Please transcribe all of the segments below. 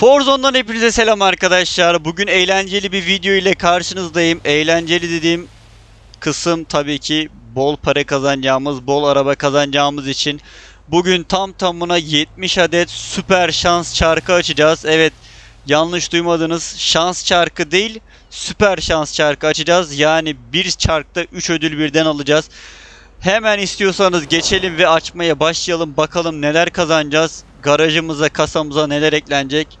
Forzone'dan hepinize selam arkadaşlar. Bugün eğlenceli bir video ile karşınızdayım. Eğlenceli dediğim kısım tabii ki bol para kazanacağımız, bol araba kazanacağımız için bugün tam tamına 70 adet süper şans çarkı açacağız. Evet, yanlış duymadınız. Şans çarkı değil, süper şans çarkı açacağız. Yani bir çarkta 3 ödül birden alacağız. Hemen istiyorsanız geçelim ve açmaya başlayalım. Bakalım neler kazanacağız. Garajımıza, kasamıza neler eklenecek.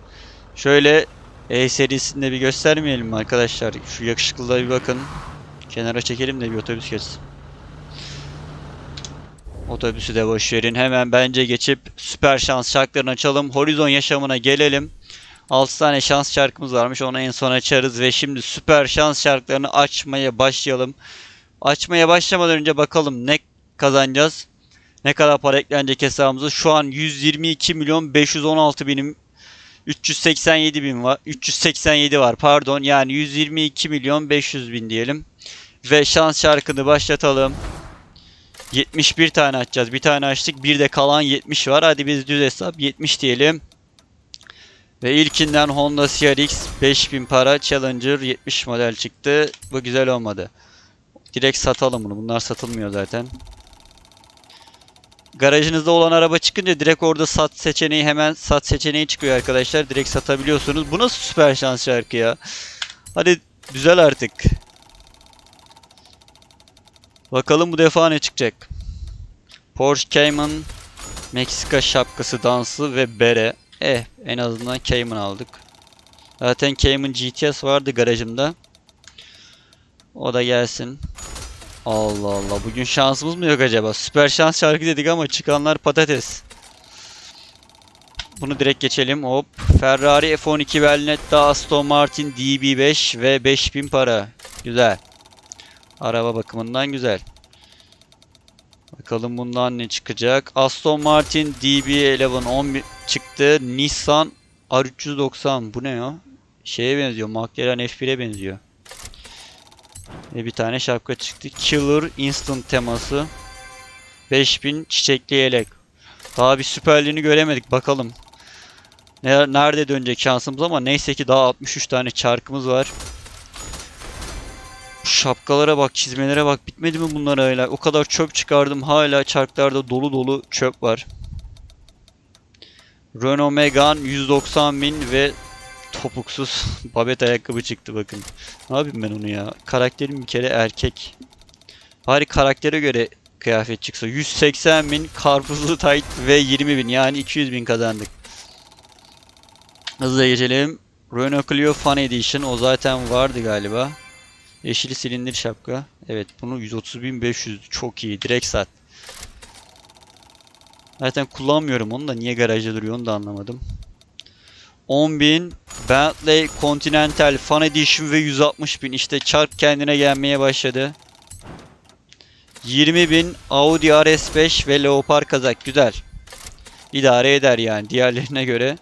Şöyle E serisinde bir göstermeyelim mi arkadaşlar? Şu yakışıklılığa bir bakın. Kenara çekelim de bir otobüs geçsin. Otobüsü de boş verin. Hemen bence geçip süper şans şarkılarını açalım. Horizon yaşamına gelelim. 6 tane şans şarkımız varmış. Onu en son açarız ve şimdi süper şans şarkılarını açmaya başlayalım. Açmaya başlamadan önce bakalım ne kazanacağız. Ne kadar para eklenecek hesabımıza. Şu an 122 milyon 516 binim 387 bin var. 387 var pardon. Yani 122 milyon 500 bin diyelim. Ve şans şarkını başlatalım. 71 tane açacağız. Bir tane açtık. Bir de kalan 70 var. Hadi biz düz hesap 70 diyelim. Ve ilkinden Honda CRX 5000 para Challenger 70 model çıktı. Bu güzel olmadı. Direkt satalım bunu. Bunlar satılmıyor zaten. Garajınızda olan araba çıkınca direkt orada sat seçeneği hemen sat seçeneği çıkıyor arkadaşlar. Direkt satabiliyorsunuz. Bu nasıl süper şans şarkı ya? Hadi güzel artık. Bakalım bu defa ne çıkacak? Porsche Cayman Meksika şapkası dansı ve bere. Eh en azından Cayman aldık. Zaten Cayman GTS vardı garajımda. O da gelsin. Allah Allah. Bugün şansımız mı yok acaba? Süper şans şarkı dedik ama çıkanlar patates. Bunu direkt geçelim. Hop. Ferrari F12 Valletta Aston Martin DB5 ve 5000 para. Güzel. Araba bakımından güzel. Bakalım bundan ne çıkacak. Aston Martin DB11 11 çıktı. Nissan R390. Bu ne ya? Şeye benziyor. McLaren F1'e benziyor. Ve bir tane şapka çıktı. Killer Instant teması. 5000 çiçekli yelek. Daha bir süperliğini göremedik. Bakalım. Ne- Nerede dönecek şansımız ama neyse ki daha 63 tane çarkımız var. Şapkalara bak, çizmelere bak. Bitmedi mi bunlar hala? O kadar çöp çıkardım. Hala çarklarda dolu dolu çöp var. Renault Megane 190 bin ve topuksuz babet ayakkabı çıktı bakın. Ne yapayım ben onu ya? Karakterim bir kere erkek. Bari karaktere göre kıyafet çıksa. 180 bin karpuzlu tight ve 20 bin yani 200 bin kazandık. Hızla geçelim. Renault Clio Fun Edition o zaten vardı galiba. Yeşili silindir şapka. Evet bunu 130.500 çok iyi direkt sat. Zaten kullanmıyorum onu da niye garajda duruyor onu da anlamadım. 10.000 Bentley Continental Fun Edition ve 160.000 işte çark kendine gelmeye başladı. 20.000 Audi RS5 ve Leopard kazak güzel. İdare eder yani diğerlerine göre.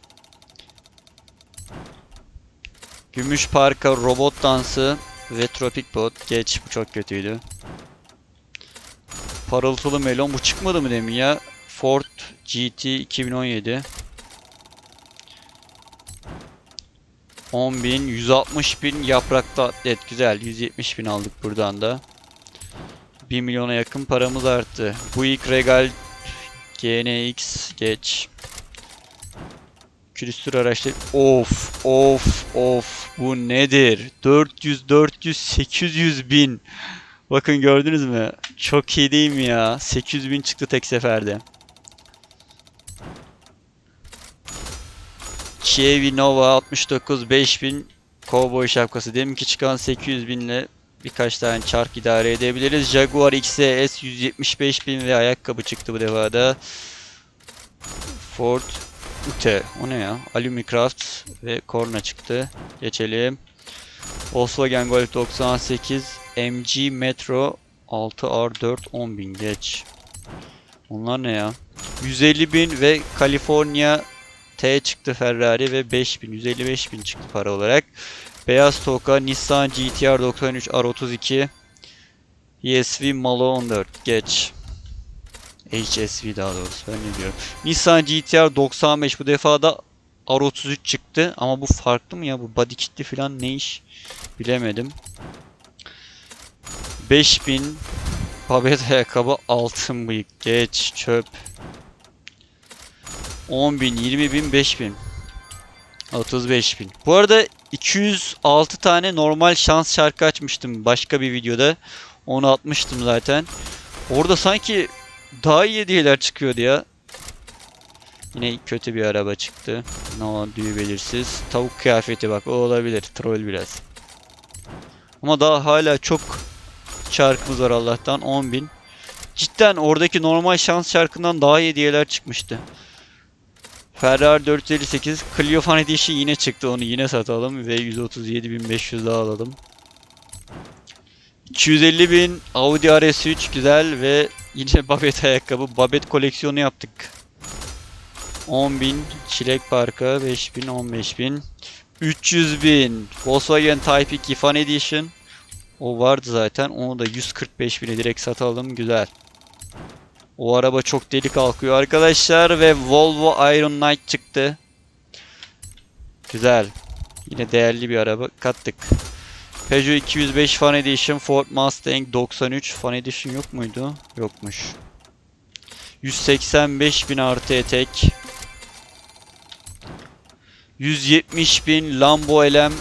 Gümüş parka robot dansı ve tropik bot. Geç bu çok kötüydü. Parıltılı melon bu çıkmadı mı demin ya? Ford GT 2017. 10.000, 160.000 yaprakta atlet güzel. 170.000 aldık buradan da. 1 milyona yakın paramız arttı. Buick Regal GNX geç. Külüstür araçları. Of of of bu nedir? 400 400 800 bin. Bakın gördünüz mü? Çok iyi değil mi ya? 800 bin çıktı tek seferde. Chevy Nova 69 5000 Cowboy şapkası. Deminki çıkan 800 binle birkaç tane çark idare edebiliriz. Jaguar XS 175 bin ve ayakkabı çıktı bu defa da. Ford Ute. O ne ya? Alumicraft ve korna çıktı. Geçelim. Volkswagen Golf 98 MG Metro 6R4 10.000 geç. Onlar ne ya? 150 bin ve California T çıktı Ferrari ve 5000 155 bin çıktı para olarak. Beyaz Toka Nissan GTR 93 R32 ESV Malo 14 geç. HSV daha doğrusu ben ne diyorum. Nissan GTR 95 bu defa da R33 çıktı ama bu farklı mı ya? Bu body kitli falan ne iş? Bilemedim. 5000 Babet ayakkabı altın bıyık geç çöp 10.000 20.000 5.000 35.000 Bu arada 206 tane normal şans şarkı açmıştım başka bir videoda onu atmıştım zaten orada sanki daha iyi hediyeler çıkıyordu ya Yine kötü bir araba çıktı. No düğü belirsiz. Tavuk kıyafeti bak o olabilir. Troll biraz. Ama daha hala çok çarkımız var Allah'tan. 10.000. Cidden oradaki normal şans şarkından daha iyi hediyeler çıkmıştı. Ferrari 458 Clio Fan Edition yine çıktı onu yine satalım ve 137.500 daha alalım. 250.000 Audi RS3 güzel ve yine Babet ayakkabı Babet koleksiyonu yaptık. 10.000 Çilek Parkı 5.000 15.000 300.000 Volkswagen Type 2 Fan Edition o vardı zaten onu da 145.000'e direkt satalım güzel o araba çok deli kalkıyor arkadaşlar ve Volvo Iron Knight çıktı. Güzel. Yine değerli bir araba. Kattık. Peugeot 205 Fan Edition Ford Mustang 93 Fan Edition yok muydu? Yokmuş. 185.000 artı etek. 170 bin Lambo LM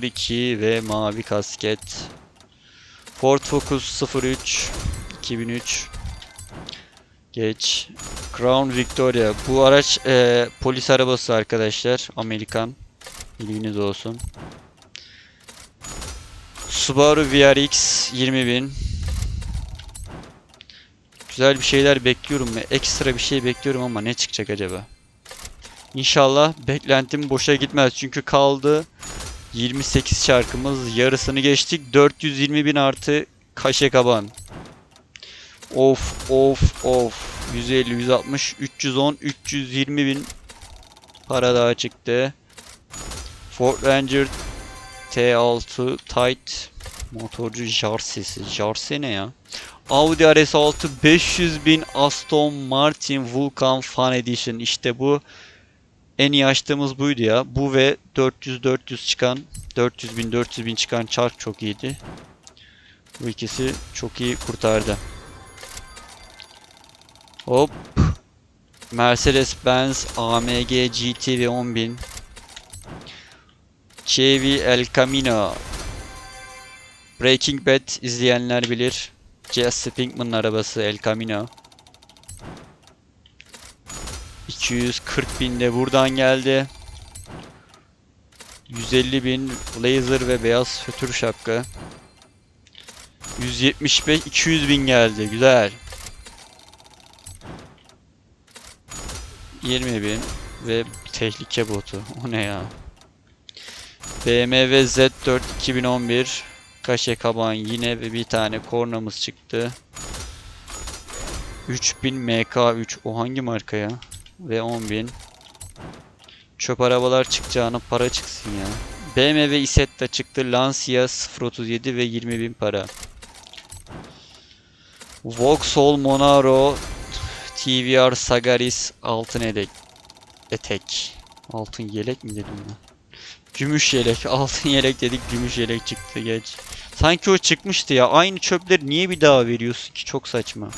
002 ve mavi kasket. Ford Focus 03 2003 Geç. Crown Victoria. Bu araç e, polis arabası arkadaşlar. Amerikan. Bilginiz olsun. Subaru VRX 20.000 Güzel bir şeyler bekliyorum. Ekstra bir şey bekliyorum ama ne çıkacak acaba? İnşallah beklentim boşa gitmez. Çünkü kaldı 28 şarkımız. Yarısını geçtik. 420 bin artı kaşe kaban. Of of of. 150, 160, 310, 320 bin para daha çıktı. Ford Ranger T6 Tight motorcu Jarsesi. Jarse ne ya? Audi RS6 500 bin Aston Martin Vulcan Fan Edition. İşte bu en iyi açtığımız buydu ya. Bu ve 400-400 çıkan 400 bin 400 bin çıkan çark çok iyiydi. Bu ikisi çok iyi kurtardı. Hop. Mercedes-Benz AMG GT ve 10.000 Chevy El Camino Breaking Bad izleyenler bilir. Jesse Pinkman'ın arabası El Camino. 240 bin de buradan geldi. 150 bin blazer ve beyaz fötür şapka. 175 200 bin geldi. Güzel. 20 bin ve tehlike botu. O ne ya? BMW Z4 2011 Kaşe kaban yine ve bir tane kornamız çıktı. 3000 MK3 o hangi marka ya? Ve 10.000 Çöp arabalar çıkacağına para çıksın ya. BMW Isetta çıktı. Lancia 037 ve 20.000 para. Vauxhall Monaro TVR Sagaris altın edek. Etek. Altın yelek mi dedim ben? Gümüş yelek. Altın yelek dedik. Gümüş yelek çıktı geç. Sanki o çıkmıştı ya. Aynı çöpleri niye bir daha veriyorsun ki? Çok saçma.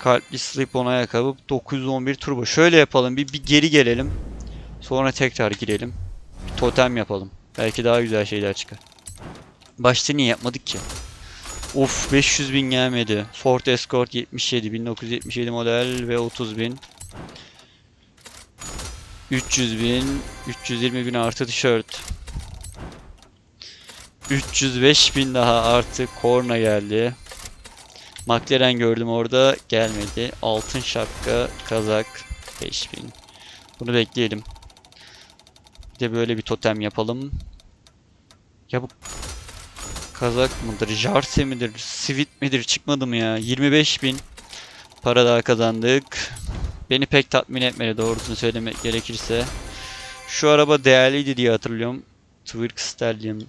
Kalpli slip-on ayakkabı 911 turbo. Şöyle yapalım. Bir, bir geri gelelim. Sonra tekrar girelim. Bir totem yapalım. Belki daha güzel şeyler çıkar. Başta niye yapmadık ki? Of 500 bin gelmedi. Ford Escort 77 1977 model ve 30 bin. 300 bin, 320 bin artı tişört. 305 bin daha artı korna geldi. McLaren gördüm orada gelmedi. Altın şapka, kazak 5000. Bunu bekleyelim. Bir de böyle bir totem yapalım. Ya bu kazak mıdır, jarse midir, sivit midir çıkmadı mı ya? 25.000 para daha kazandık. Beni pek tatmin etmedi doğrusunu söylemek gerekirse. Şu araba değerliydi diye hatırlıyorum. Twirk Stallion.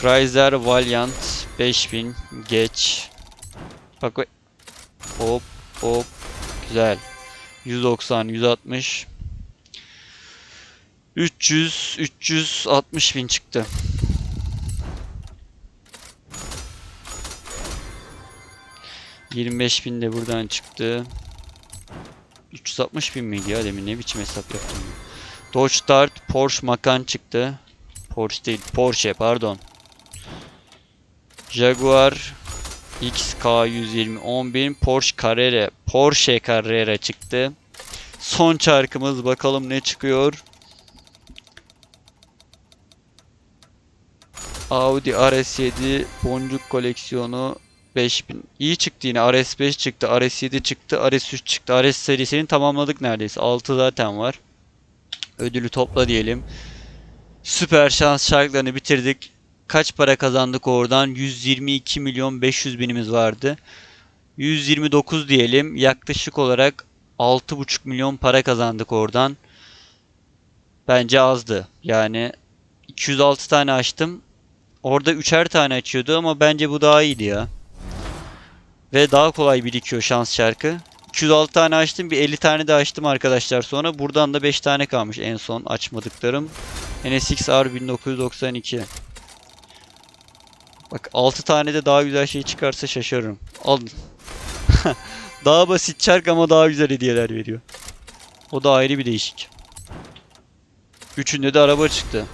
Chrysler Valiant 5000 geç. Bak hop hop. Güzel. 190, 160. 300, 360 bin çıktı. ...25 bin de buradan çıktı. 360 bin miydi ya demin ne biçim hesap yaptım. Dodge Dart Porsche Macan çıktı. Porsche değil Porsche pardon. Jaguar XK120 10.000 Porsche Carrera Porsche Carrera çıktı. Son çarkımız bakalım ne çıkıyor. Audi RS7 boncuk koleksiyonu 5000. İyi çıktı yine. RS5 çıktı, RS7 çıktı, RS3 çıktı. RS serisini tamamladık neredeyse. 6 zaten var. Ödülü topla diyelim. Süper şans şarkılarını bitirdik. Kaç para kazandık oradan? 122 milyon 500 binimiz vardı. 129 diyelim. Yaklaşık olarak 6,5 milyon para kazandık oradan. Bence azdı. Yani 206 tane açtım. Orada üçer tane açıyordu ama bence bu daha iyiydi ya. Ve daha kolay birikiyor şans şarkı. 206 tane açtım. Bir 50 tane de açtım arkadaşlar sonra. Buradan da 5 tane kalmış en son açmadıklarım. NSX-R 1992. Bak 6 tane de daha güzel şey çıkarsa şaşırırım. Alın. daha basit çark ama daha güzel hediyeler veriyor. O da ayrı bir değişik. Üçünde de araba çıktı.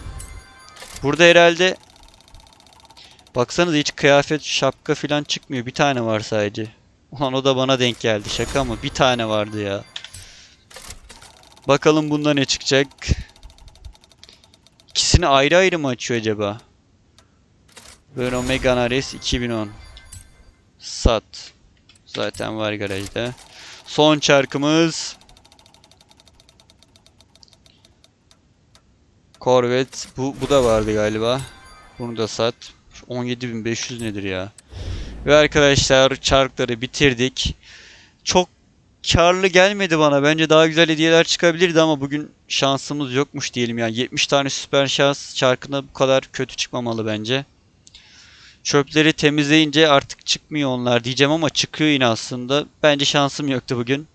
Burada herhalde Baksanıza hiç kıyafet, şapka falan çıkmıyor. Bir tane var sadece. Ulan o da bana denk geldi. Şaka mı? Bir tane vardı ya. Bakalım bunda ne çıkacak. İkisini ayrı ayrı mı açıyor acaba? Böyle Megane RS 2010. Sat. Zaten var garajda. Son çarkımız. Corvette. Bu, bu da vardı galiba. Bunu da sat. 17.500 nedir ya? Ve arkadaşlar çarkları bitirdik. Çok karlı gelmedi bana. Bence daha güzel hediyeler çıkabilirdi ama bugün şansımız yokmuş diyelim yani. 70 tane süper şans çarkına bu kadar kötü çıkmamalı bence. Çöpleri temizleyince artık çıkmıyor onlar diyeceğim ama çıkıyor yine aslında. Bence şansım yoktu bugün.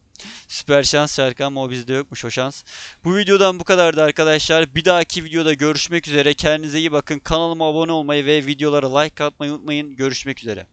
Süper şans şarkı ama o bizde yokmuş o şans. Bu videodan bu kadardı arkadaşlar. Bir dahaki videoda görüşmek üzere. Kendinize iyi bakın. Kanalıma abone olmayı ve videolara like atmayı unutmayın. Görüşmek üzere.